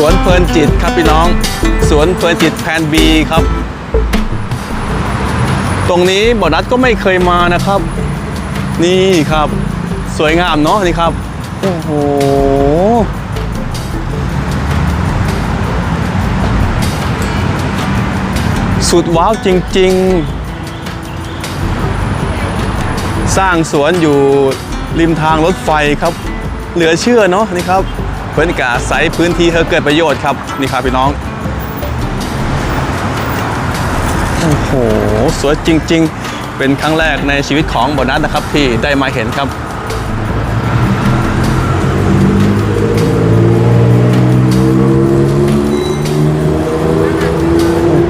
สวนเพลินจิตครับพี่น้อง สวนเพลินจิตแพนบีครับ ตรงนี้บอนัดก็ไม่เคยมานะครับ นี่ครับ สวยงามเนาะนี่ครับ โอ้โหสุดว้าวจริง ๆ สร้างสวนอยู่ริมทางรถไฟครับ เหลือเชื่อเนาะนี่ครับ เพื่อนกาใช้พื้นที่ให้เกิดประโยชน์ครับนี่ครับพี่น้องโอ้โหสวยจริง ๆ เป็นครั้งแรกในชีวิตของโบนัสนะครับที่ได้มาเห็นครับ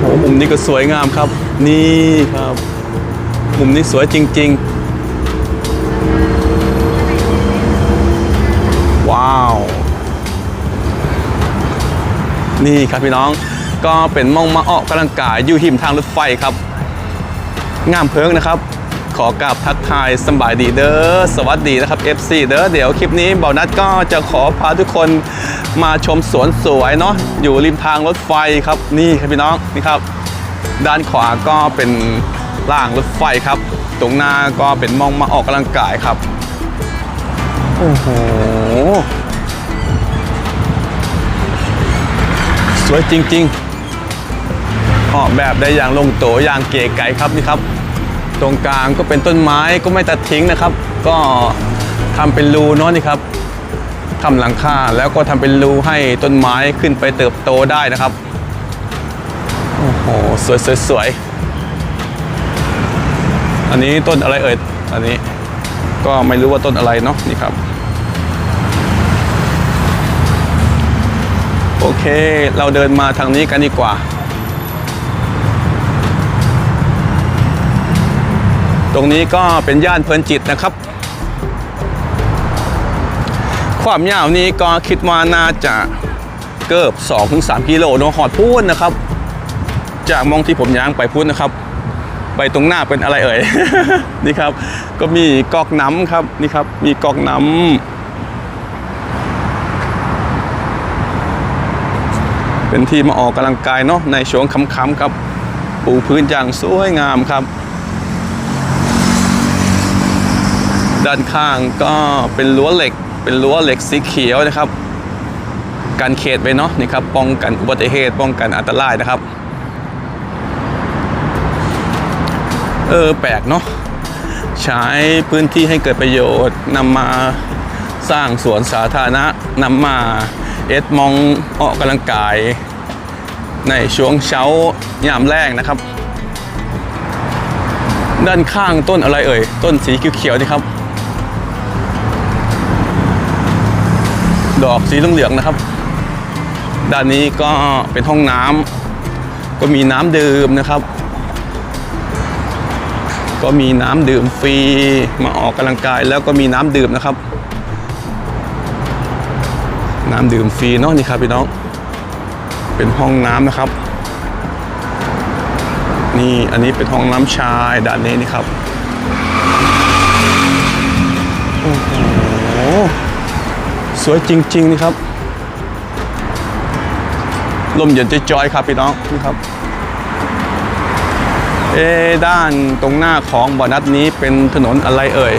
โอ้โหมุมนี้ก็สวยงามครับ นี่ครับ มุมนี้สวยจริง ๆ นี่ครับพี่น้องก็เป็นมองมาออกกำลังกายอยู่หิมทางรถไฟครับ งามเพิงนะครับ ขอกราบทักทายสบายดีเด้อสวัสดีนะครับ FC เด้อเดี๋ยวคลิปนี้เบานัดก็จะขอพาทุกคนมาชมสวนสวยเนาะอยู่ริมทางรถไฟครับนี่ครับพี่น้องนี่ครับ ด้านขวาก็เป็นล่างรถไฟครับ ตรงหน้าก็เป็นมองมาออกกำลังกายครับโอ้โห สวยจริงๆออกแบบได้อย่างลงโตวอย่างเก๋ไก๋ครับนี่ครับ ตรงกลางก็เป็นต้นไม้ก็ไม่ตัดทิ้งนะครับ ก็ทำเป็นรูเนาะนี่ครับทำหลังคาแล้วก็ทำเป็นรูให้ต้นไม้ขึ้นไปเติบโตได้นะครับโอ้โหสวยสวยสวยอันนี้ต้นอะไรเอ่ยอันนี้ก็ไม่รู้ว่าต้นอะไรเนาะนี่ครับ เค เราเดินมาทางนี้กันดีกว่า ตรงนี้ก็เป็นย่านเพลินจิตนะครับ ความยาวนี้ก็คิดว่าน่าจะเกือบ2-3กิโลเนอะหอดพูนนะครับ จากมองที่ผมย้างไปพูนนะครับไปตรงหน้าเป็นอะไรเอ่ย นี่ครับ ก็มีกอกน้ำครับ นี่ครับ มีกอกน้ำ เป็นที่มาออกกำลังกายเนาะในช่วงค่ำๆครับ ปูพื้นอย่างสวยงามครับ ด้านข้างก็เป็นรั้วเหล็ก เป็นรั้วเหล็กสีเขียวนะครับการเขตไปเนาะนี่ครับป้องกันอุบัติเหตุป้องกันอันตรายนะครับ เออแปลกเนาะใช้พื้นที่ให้เกิดประโยชน์นำมาสร้างสวนสาธารณะนำมา เอ็ดมองออกกำลังกาย ในช่วงเช้ายามแรกนะครับ ด้านข้างต้นอะไรเอ่ย ต้นสีเขียวๆนี่ครับ ดอกสีเหลืองๆนะครับ ด้านนี้ก็เป็นห้องน้ำก็มีน้ำดื่มนะครับ ก็มีน้ำดื่มฟรีมาออกกำลังกายแล้วก็มีน้ำดื่มนะครับ น้ำดื่มฟรีเนาะนี่ครับพี่น้อง เป็นห้องน้ำนะครับ นี่อันนี้เป็นห้องน้ำชายด้านนี้นี่ครับโอ้โหสวยจริง ๆ นี่ครับลมเย็นจอยๆครับพี่น้องนี่ครับเอด้านตรงหน้าของบ่อนัดนี้เป็นถนนอะไรเอ่ย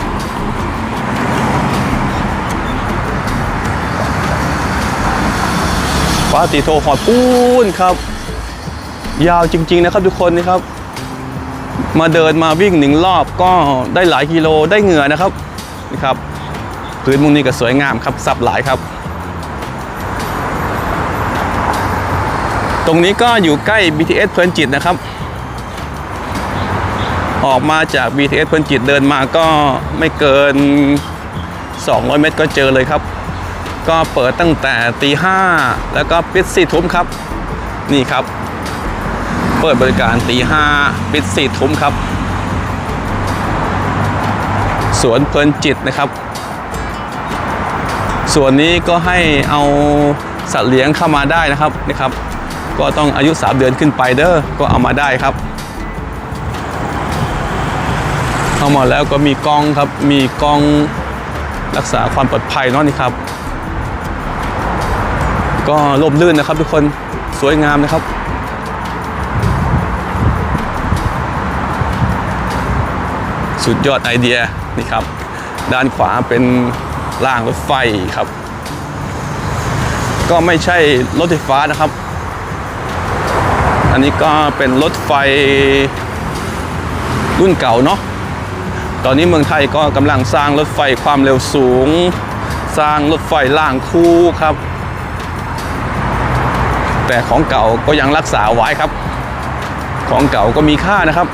าตีโทหอดปูนครับ ยาวจริง ๆ นะครับทุกคนนี่ครับ มาเดินมาวิ่งหนึ่งรอบก็ได้หลายกิโลได้เหงื่อนะครับนี่ครับพื้นมุมนี้ก็สวยงามครับสับหลายครับตรงนี้ก็อยู่ใกล้ BTS เพลินจิตนะครับ ออกมาจาก BTS เพลินจิตเดินมาก็ไม่เกิน 200 เมตรก็เจอเลยครับ ก็เปิดตั้งแต่ตีห้าแล้วก็ปิดสี่ทุ่มครับ นี่ครับ เปิดบริการตีห้าปิดสี่ทุ่มครับ สวนเพลินจิตนะครับส่วนนี้ก็ให้เอาสัตว์เลี้ยงเข้ามาได้นะครับนี่ครับ ก็ต้องอายุ 3 เดือนขึ้นไปเด้อก็เอามาได้ครับเข้ามาแล้วก็มีกล้องครับมีกล้องรักษาความปลอดภัยเนาะนี่ครับ ก็ลมลื่นนะครับทุกคนสวยงามนะครับ สุดยอดไอเดียนี่ครับ ด้านขวาเป็นรางรถไฟครับ ก็ไม่ใช่รถไฟฟ้านะครับ อันนี้ก็เป็นรถไฟรุ่นเก่าเนาะตอนนี้เมืองไทยก็กำลังสร้างรถไฟความเร็วสูง สร้างรถไฟล่างคู่ครับ แต่ของเก่าก็ยังรักษาไว้ครับ ของเก่าก็มีค่านะครับ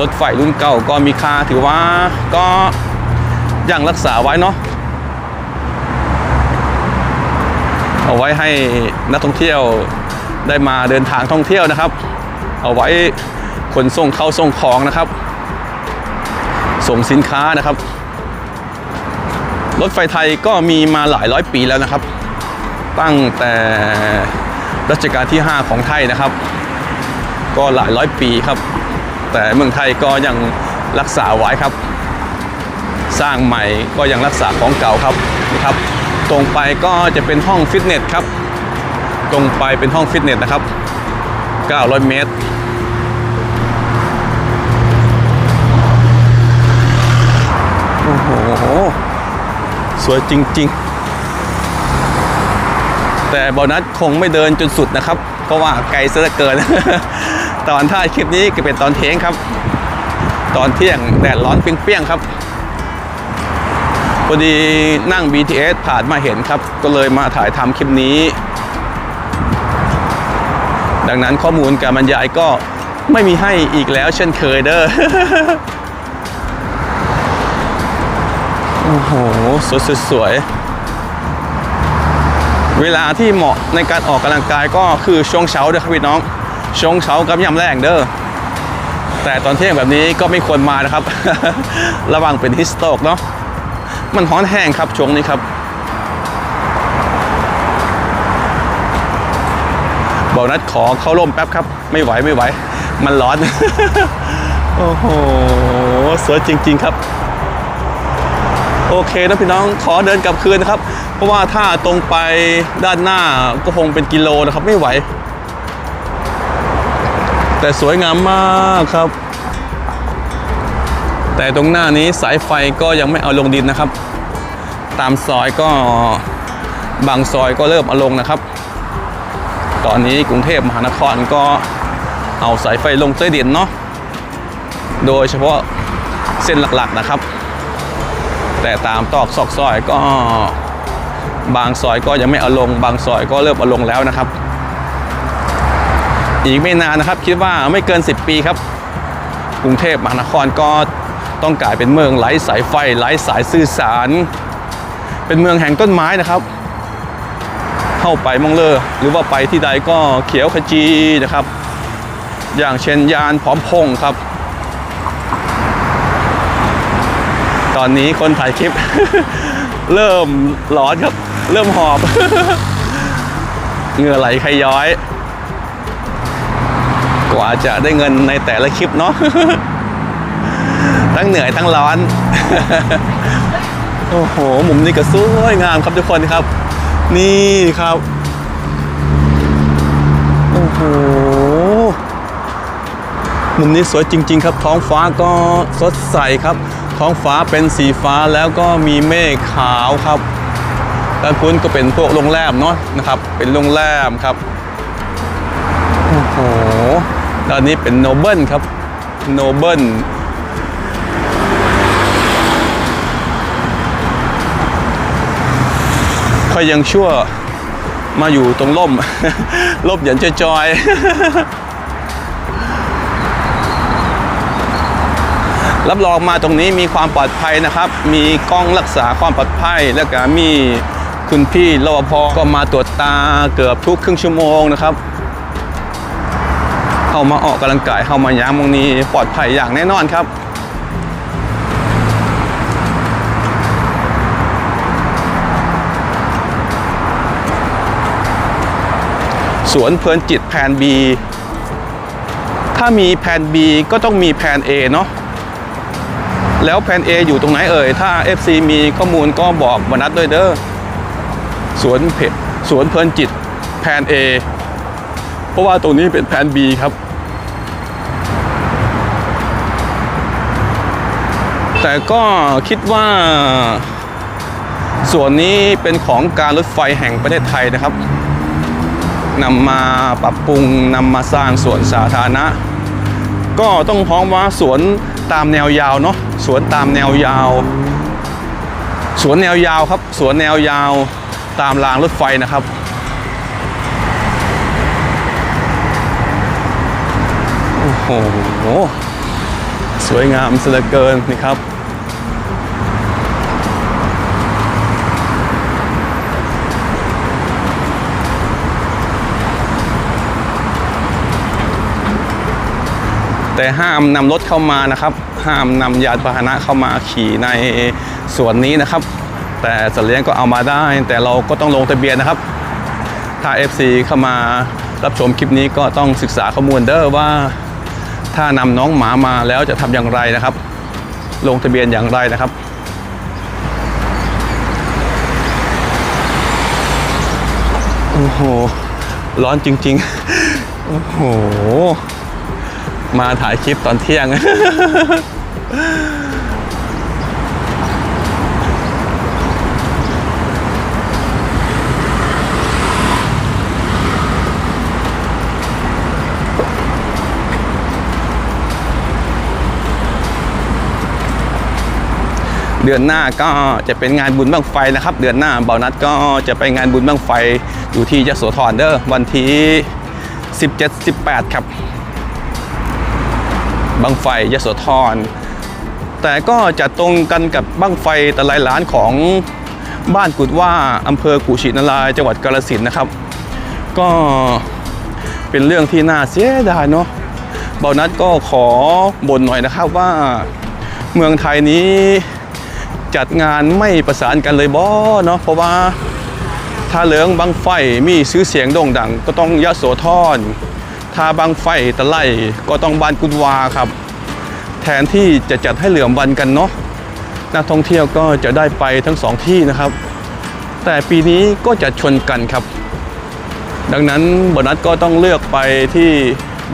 รถไฟรุ่นเก่าก็มีค่าถือว่าก็ยังรักษาไว้เนาะเอาไว้ให้นักท่องเที่ยวได้มาเดินทางท่องเที่ยวนะครับ เอาไว้ขนส่งเข้าส่งของนะครับ ส่งสินค้านะครับ รถไฟไทยก็มีมาหลายร้อยปีแล้วนะครับ ตั้งแต่ รัชกาลที่ 5 ของไทยนะครับ ก็หลายร้อยปีครับ แต่เมืองไทยก็ยังรักษาไว้ครับ สร้างใหม่ก็ยังรักษาของเก่าครับนี่ครับ ตรงไปก็จะเป็นห้องฟิตเนสครับ ตรงไปเป็นห้องฟิตเนสนะครับ 900 เมตรโอ้โห สวยจริง ๆ แต่บอนัสคงไม่เดินจนสุดนะครับ เพราะว่าไกลซะเหลือเกิน ตอนท้ายคลิปนี้ก็เป็นตอนเทยงครับ ตอนเที่ยงแดดร้อนเปรี้ยงๆครับพอดีนั่ง BTS ผ่านมาเห็นครับ ก็เลยมาถ่ายทำคลิปนี้ ดังนั้นข้อมูลการบรรยายก็ไม่มีให้อีกแล้วเช่นเคยเด้อโอ้โห สวยสวยๆ เวลาที่เหมาะในการออกกำลังกายก็คือช่วงเช้าเด้อครับพี่น้อง ช่วงเช้ากับยามแรงเด้อแต่ตอนเที่ยงแบบนี้ก็ไม่ควรมานะครับ ระวังเป็นฮิสโตกเนาะมันฮ้อนแห้งครับช่วงนี้ครับ บอกนัดขอเข้าร่มแป๊บครับ ไม่ไหวไม่ไหว มันร้อน โอ้โหสวยจริง ๆ ครับ โอเคนะพี่น้องขอเดินกลับคืนนะครับ เพราะว่าถ้าตรงไปด้านหน้าก็คงเป็นกิโลนะครับไม่ไหว แต่สวยงามมากครับ แต่ตรงหน้านี้สายไฟก็ยังไม่เอาลงดินนะครับ ตามซอยก็บางซอยก็เริ่มเอาลงนะครับ ตอนนี้กรุงเทพมหานครก็เอาสายไฟลงใต้ดินเนาะโดยเฉพาะเส้นหลักๆนะครับ แต่ตามตอกซอกซอยก็ บางซอยก็ยังไม่เอาลง บางซอยก็เริ่มเอาลงแล้วนะครับ อีกไม่นานนะครับ คิดว่าไม่เกิน 10 ปีครับ กรุงเทพมหานครก็ต้องกลายเป็นเมืองไร้สายไฟไร้สายสื่อสาร เป็นเมืองแห่งต้นไม้นะครับ เข้าไปมองเลอหรือว่าไปที่ใดก็เขียวขจีนะครับ อย่างเช่นยานพร้อมพงครับ ตอนนี้คนถ่ายคลิป เริ่มร้อนครับ เริ่มหอบ เหงื่อไหลใครย้อย กว่าจะได้เงินในแต่ละคลิปเนาะทั้งเหนื่อยทั้งร้อน โอ้โห มุมนี้ก็สวยงามครับทุกคนครับ นี่ครับ โอ้โห มุมนี้สวยจริง ๆ ครับ ท้องฟ้าก็สดใสครับ ท้องฟ้าเป็นสีฟ้าแล้วก็มีเมฆขาวครับ ด้านพุ้นก็เป็นพวกโรงแรมเนาะนะครับ เป็นโรงแรมครับโอ้โหด้านนี้เป็นโนเบิลครับโนเบิลค่อยยังชั่วมาอยู่ตรงร่มร่มอย่างจอยรับรองมาตรงนี้มีความปลอดภัยนะครับ มีกล้องรักษาความปลอดภัย แล้วก็มี คุณพี่รปภก็มาตรวจตาเกือบทุกครึ่งชั่วโมงนะครับ เข้ามาออกกำลังกายเข้ามาย้างมงนี้ปลอดภัยอย่างแน่นอนครับสวนเพลินจิตแผน B ถ้ามีแผน B ก็ต้องมีแผน A เนาะ แล้วแผน A อยู่ตรงไหนเอ่ย ถ้า FC มีข้อมูลก็บอกบรรนัดด้วยเด้อ สวนเพสวนเพลินจิตแผน A เพราะว่าตรงนี้เป็นแผน B ครับ แต่ก็คิดว่า ส่วนนี้เป็นของการรถไฟแห่งประเทศไทยนะครับนำมาปรับปรุงนำมาสร้างสวนสาธารณะ ก็ต้องพ้องว่าสวนตามแนวยาวเนาะสวนตามแนวยาว สวนแนวยาวครับ สวนแนวยาว ตามรางรถไฟนะครับ โอ้โห สวยงามสียเหลือเกินนี่ครับ แต่ห้ามนำรถเข้ามานะครับ ห้ามนำยานพาหนะเข้ามาขี่ในสวนนี้นะครับ แต่สัตว์เลี้ยงก็เอามาได้ แต่เราก็ต้องลงทะเบียนนะครับ ถ้า FC เข้ามารับชมคลิปนี้ก็ต้องศึกษาข้อมูลเด้อว่า ถ้านำน้องหมามาแล้วจะทำอย่างไรนะครับ ลงทะเบียนอย่างไรนะครับโอ้โหร้อนจริง ๆ โอ้โห มาถ่ายคลิปตอนเที่ยง เดือนหน้าก็จะเป็นงานบุญบั้งไฟนะครับ เดือนหน้าเบานัดก็จะไปงานบุญบั้งไฟอยู่ที่ยโสธรเด้อวันที่17-18 ครับบังไฟยโสธรแต่ก็จะตรงกันกับบังไฟตะไลล้านของบ้านกุดว่าอำเภอกุชินารายจังหวัดกาฬสินนะครับ ก็เป็นเรื่องที่น่าเสียดายเนาะเบานัดก็ขอบ่นหน่อยนะครับว่าเมืองไทยนี้ จัดงานไม่ประสานกันเลยบอเนาะเพราะว่าถ้าเหลืองบางไฟมีซื้อเสียงโด่งดัง ก็ต้องยะโสธรถ้าบางไฟตะไลก็ต้องบานกุดวาครับ แทนที่จะจัดให้เหลื่อมวันกันเนาะนักท่องเที่ยวก็จะได้ไปทั้งสองที่นะครับ แต่ปีนี้ก็จะชนกันครับ ดังนั้นบนัสก็ต้องเลือกไปที่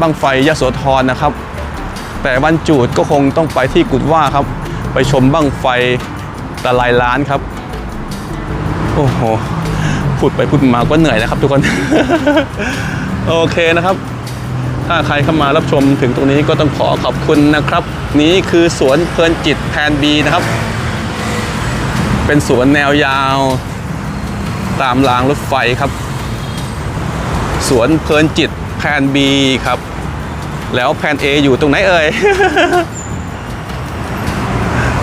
บังไฟยะโสธรนะครับ แต่วันจูดก็คงต้องไปที่กุดว่าครับ ไปชมบังไฟ ตะไลล้านครับ โอ้โหพูดไปพูดมาก็เหนื่อยนะครับทุกคน โอเคนะครับ ถ้าใครเข้ามารับชมถึงตรงนี้ก็ต้องขอขอบคุณนะครับ นี้คือสวนเพลินจิตแพนบีนะครับ เป็นสวนแนวยาว ตามรางรถไฟครับ สวนเพลินจิตแพนบีครับ แล้วแพน A อยู่ตรงไหนเอ่ย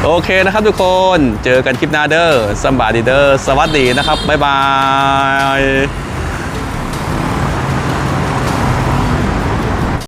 โอเคนะครับทุกคนเจอกันคลิปหน้าเด้อสำบายดีเด้อสวัสดีนะครับ บ๊ายบาย